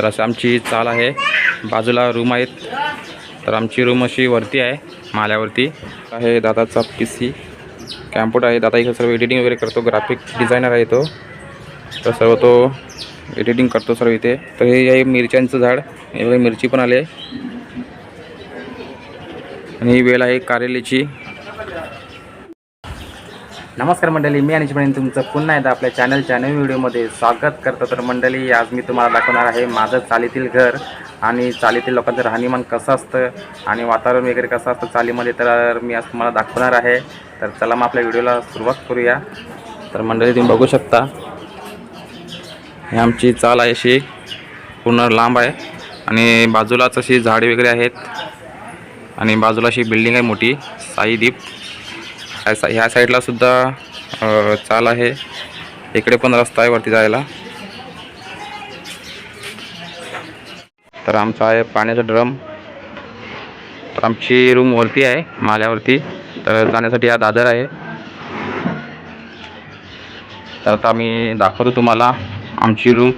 तर असं आमची चाल आहे. बाजूला रूम आहेत. तर आमची रूम अशी वरती आहे माल्यावरती. आहे दादाचा पी सी कॅम्प्युटर आहे. दादा इथं सर्व एडिटिंग वगैरे करतो. ग्राफिक डिझायनर आहे तो. तर सर्व तो एडिटिंग करतो सर्व इथे. तर हे आहे मिरच्यांचं झाड. हे मिरची पण आले आणि ही वेल आहे कारेलीची. नमस्कार मंडळी मी आणि तुमचं पुन्हा एकदा आपल्या चॅनलच्या नवीन व्हिडिओमध्ये स्वागत करतो. तर मंडळी आज मी तुम्हाला दाखवणार आहे माझं चालीतील घर आणि चालीतील लोकांचं राहणीमान कसं असतं आणि वातावरण वगैरे कसं असतं चालीमध्ये. तर मी आज तुम्हाला दाखवणार आहे. तर चला मग आपल्या व्हिडिओला सुरुवात करूया. तर मंडळी तुम्ही बघू शकता ही आमची चाल आहे अशी पूर्ण लांब आहे आणि बाजूलाच अशी झाडे वगैरे आहेत आणि बाजूला अशी बिल्डिंग आहे मोठी साईदीप ह्या ह्या साईडला सुद्धा चाल आहे. इकडे पण रस्ता आहे वरती जायला. तर आमचा आहे पाण्याचा ड्रम. तर आमची रूम वरती आहे माल्यावरती. तर जाण्यासाठी हा दादर आहे. तर आता मी दाखवतो तुम्हाला आमची रूम.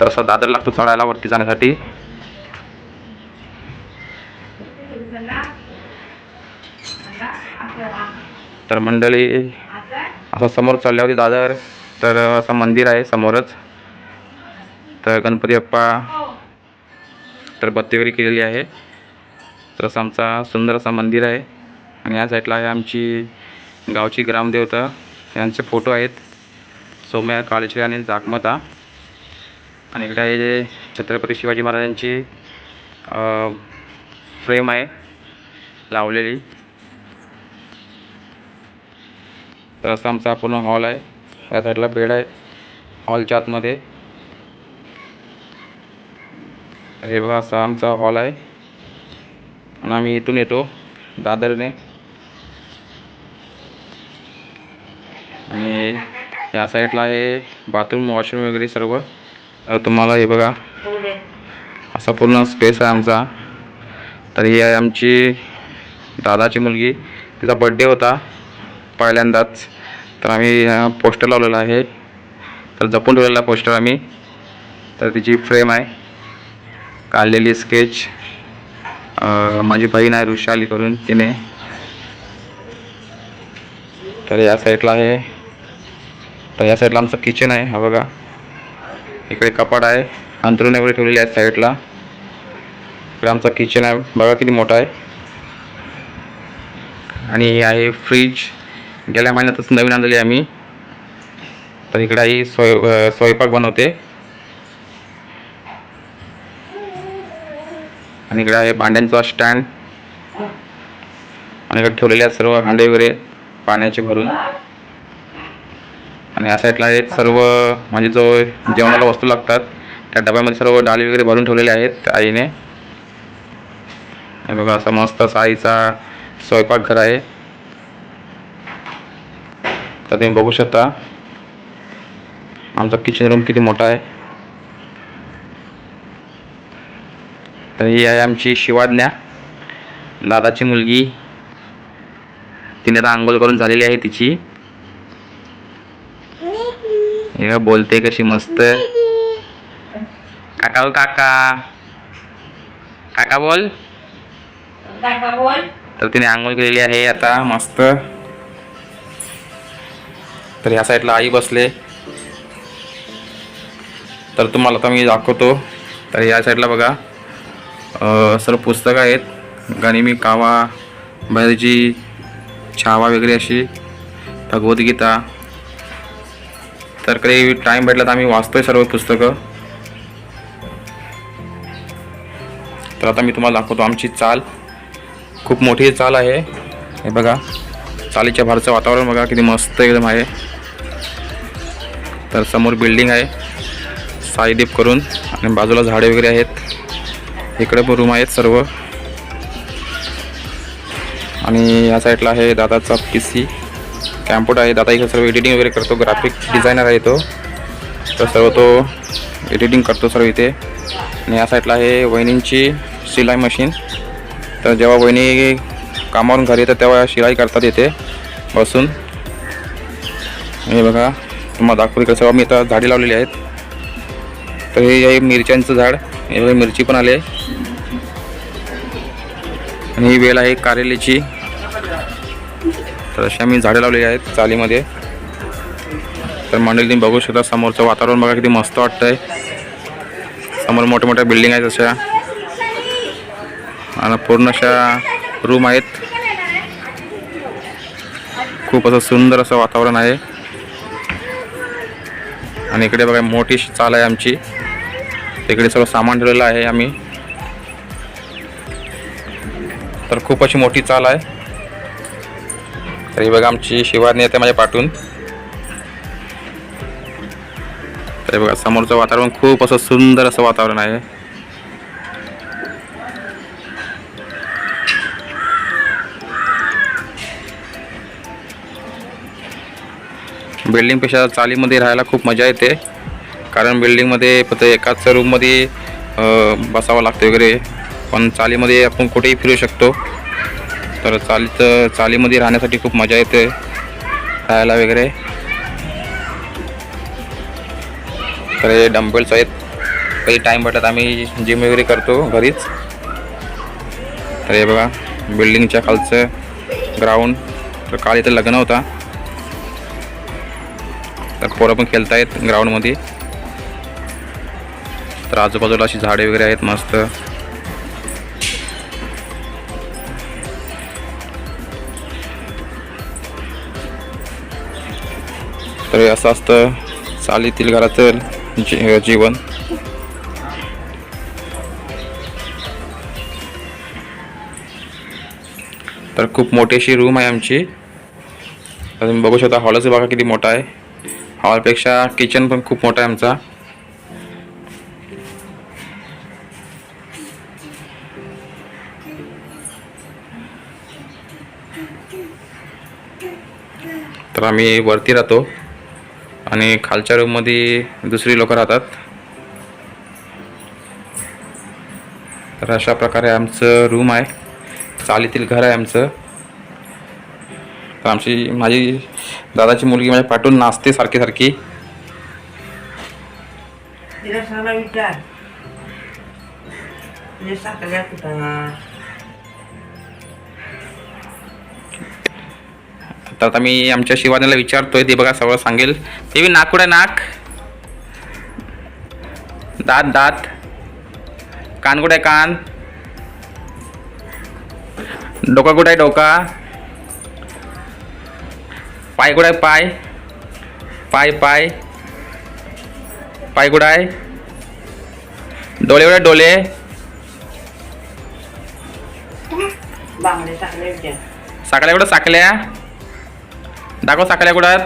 तर असं दादर लागतो चढायला वरती जाण्यासाठी. तर मंडळी असं समोर चालले होते दादर. तर असं मंदिर आहे समोरच. तर गणपती बाप्पा तर बत्ती वगैरे केलेली आहे. तर असं आमचा सुंदर असा मंदिर आहे. आणि या साईडला आहे आमची गावची ग्रामदेवता. यांचे फोटो आहेत. सौम्या काळेचे आणि जागमता. आणि इकडे आहे जे छत्रपती शिवाजी महाराजांची फ्रेम आहे लावलेली. तर असा आमचा पूर्ण हॉल आहे. या साईडला बेड आहे. हॉलच्या आतमध्ये. हे बघा असा आमचा हॉल आहे. आणि आम्ही इथून येतो दादरने. आणि या साईडला आहे बाथरूम वॉशरूम वगैरे सर्व. तर तुम्हाला हे बघा असा पूर्ण स्पेस आहे आमचा. तर ही आहे आमची दादाची मुलगी. तिचा बड्डे होता पहिल्यांदाच. तर आम्ही पोस्टर लावलेला आहे. तर जपून ठेवलेला पोस्टर आम्ही. तर तिची फ्रेम आहे. काढलेली स्केच. माझी बहीण आहे ऋषाली करून तिने. तर या साईडला आहे. तर या साईडला आमचं किचन आहे हा बघा. इकडे कपाट आहे. अंतरुण वगैरे ठेवलेली आहे साईडला. इकडे आमचं किचन आहे. बघा किती मोठं आहे. आणि हे आहे फ्रीज गेल्या महिन्यातच नवीन आणलेली आहे आम्ही. तर इकडे आई स्वय स्वयंपाक बनवते. आणि इकडे आहे भांड्यांचा स्टँड आणि इकडे ठेवलेले आहेत सर्व भांडे वगैरे पाण्याचे भरून. आणि या साईडला आहेत सर्व म्हणजे जो जेवणाला वस्तू लागतात त्या डब्यामध्ये सर्व डाळी वगैरे भरून ठेवलेले आहेत आईने. बघा असं मस्त असा आईचा स्वयंपाकघर आहे. तर तुम्ही बघू शकता आमचा किचन रूम किती मोठा आहे. तर ही आहे आमची शिवाज्ञा. दादाची मुलगी. तिने आता आंघोळ करून झालेली आहे तिची. हे बोलते कशी मस्त. काका बोल काका. काका बोल. काका बोल. तर तिने आंघोळ केलेली आहे आता मस्त. तर ह्या साईडला आई बसले. तर तुम्हाला आता मी दाखवतो. तर या साईडला बघा सर्व पुस्तकं आहेत. गणिमी कावा भैरजी छावा वगैरे अशी भगवद्गीता. तर कधी टाईम भेटला तर आम्ही वाचतोय सर्व पुस्तकं. तर आता मी तुम्हाला दाखवतो आमची चाल. खूप मोठी चाल आहे. हे बघा चालीच्या भारचं वातावरण बघा किती मस्त एकदम आहे. तर समोर बिल्डिंग आहे. साईदीप करून आणि बाजूला झाडे वगैरे आहेत. इकडे पण रूम आहेत सर्व. आणि या साईडला आहे दादाचा पी सी कॅम्प्युटर आहे. दादा इकडे सर्व एडिटिंग वगैरे करतो. ग्राफिक डिझायनर आहे तो. तर सर्व तो एडिटिंग करतो सर्व इथे. आणि या साईडला आहे वहिनींची शिलाई मशीन तर जेव्हा वहिनी कामावरून घरी येतात तेव्हा शिलाई करतात येते बसून. हे बघा. तुम्हाला दाखवतो इकडे सगळं. मी आता झाडे लावलेली आहेत. तर हे आहे मिरच्यांचं झाड. हे मिरची पण आले आणि ही वेल आहे कारेलीची. तर अशी आम्ही झाडे लावलेली आहेत चालीमध्ये. तर मंडळी तुम्ही बघू शकता समोरचं वातावरण बघा किती मस्त वाटतंय. समोर मोठ्या मोठ्या बिल्डिंग आहेत अशा. आणि पूर्ण अशा रूम आहेत. खूप असं सुंदर असं वातावरण आहे. आणि इकडे बघा मोठी चाल आहे आमची. इकडे सगळं सामान ठेवलेलं आहे आम्ही. तर खूप अशी मोठी चाल आहे. तरी बघा आमची शिवारणी येते माझ्या पाठून. तरी हे बघा समोरचं वातावरण खूप असं सुंदर असं वातावरण आहे. बिल्डिंगपेक्षा चालीमध्ये राहायला खूप मजा येते. कारण बिल्डिंगमध्ये फक्त एकाच रूममध्ये बसावं लागतं वगैरे. पण चालीमध्ये आपण कुठेही फिरू शकतो. तर चालीत चालीमध्ये राहण्यासाठी खूप मजा येते. राहायला वगैरे. तर हे डंबेल्स आहेत. कधी टाईम भेटत आम्ही जिम वगैरे करतो घरीच. तर हे बघा बिल्डिंगच्या खालचं ग्राउंड तर काल इथं लग्न होता. तर पोरं पण खेळतायत ग्राउंडमध्ये तर आजूबाजूला अशी झाडे वगैरे आहेत मस्त. तर असं असतं चालीतील घराचं जी जीवन. तर खूप मोठी अशी रूम आहे आमची. तर तुम्ही बघू शकता हॉलच बघा किती मोठा आहे. हॉलपेक्षा किचन पण खूप मोठा आहे आमचा. तर आम्ही वरती राहतो आणि खालच्या रूममध्ये दुसरी लोक राहतात. तर अशा प्रकारे आमचं रूम आहे. चालीतील घर आहे आमचं. तर आमची माझी दादाची मुलगी माझ्या पाठवून नाचते सारखी सारखी. विचार. म्हणजे तर आता मी आमच्या शिवानीला विचारतोय ते बघा सगळं सांगेल. ते बी नाक कुठे नाक? दात दात. कान कुठे कान? डोका कुठे डोका? पाय कुठे आहे पाय पाय. पाय पाय कुठे आहे डोळे. साखरे विचार साकल्या कुठं? साकल्या दाखव साकल्या कुठं.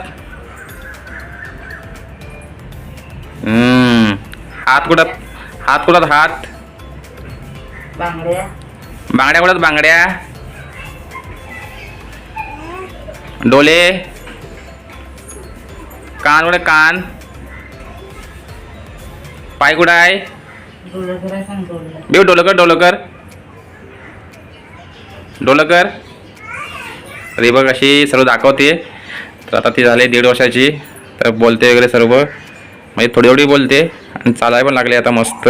हात कुठं? हात कुठं? हात. बांगड्या. कुठं? बांगड्या. डोले कान कुठे कान. पाय कुठं आहे बेव डोलकर डोलकर. डोलकर. अरे बघ अशी सर्व दाखवते. तर आता ती झाली दीड वर्षाची. तर बोलते वगैरे सर्व. म्हणजे थोडी थोडी बोलते. आणि चालाय पण लागले आता मस्त.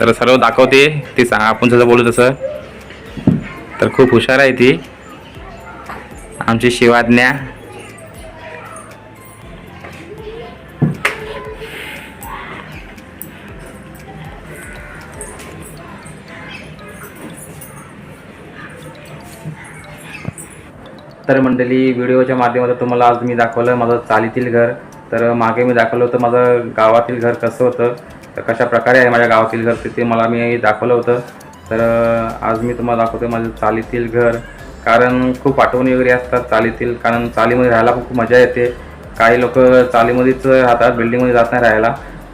तर सर्व दाखवते. ती सांग आपण जसं बोलू तसं. तर खूप हुशार आहे ती. आमची शिवाज्ञा. तर मंडळी व्हिडिओच्या माध्यमातून तुम्हाला आज मी दाखवलं माझं चालीतील घर. तर मागे मी दाखवलं होतं माझं गावातील घर कसं होतं. तर कशा प्रकारे आहे माझ्या गावातील घर ते- मला मी दाखवलं होतं. तर आज मी तुम्हाला दाखवतो माझं चालीतील घर. कारण खूप आठवणी वगैरे असतात चालीतील. कारण चालीमध्ये राहायला खूप मजा येते. काही लोक चालीमध्येच राहतात बिल्डिंगमध्ये जात नाही राहायला.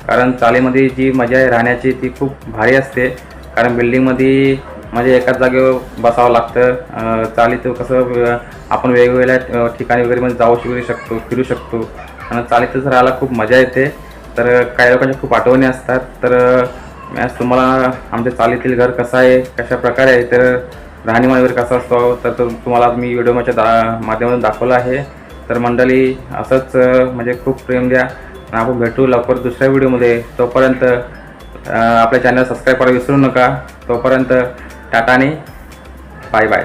कारण चालीमध्ये जी मजा आहे राहण्याची ती खूप भारी असते. कारण बिल्डिंगमध्ये म्हणजे एकाच जागेवर बसावं लागतं. चालीत कसं आपण वेगवेगळ्या ठिकाणी वगैरे म्हणजे जाऊ शिकू शकतो फिरू शकतो. आणि चालीतच राहायला खूप मजा येते तर काही लोकांच्या खूप आठवणी असतात. तर मी आज तुम्हाला आमच्या चालीतील घर कसं आहे कशा प्रकारे आहे तर राहणीमान वगैरे कसा असतो तर तुम्हाला मी मी माझ्या दा माध्यमातून दाखवलं आहे. तर मंडळी असंच म्हणजे खूप प्रेम द्या. आणि आपण भेटू लवकर दुसऱ्या व्हिडिओमध्ये. तोपर्यंत आपल्या चॅनल सबस्क्राईब करायला विसरू नका. तोपर्यंत টাটা নেই বাই বাই।